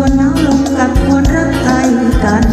วนหนาวลงกับควรรักใครกัน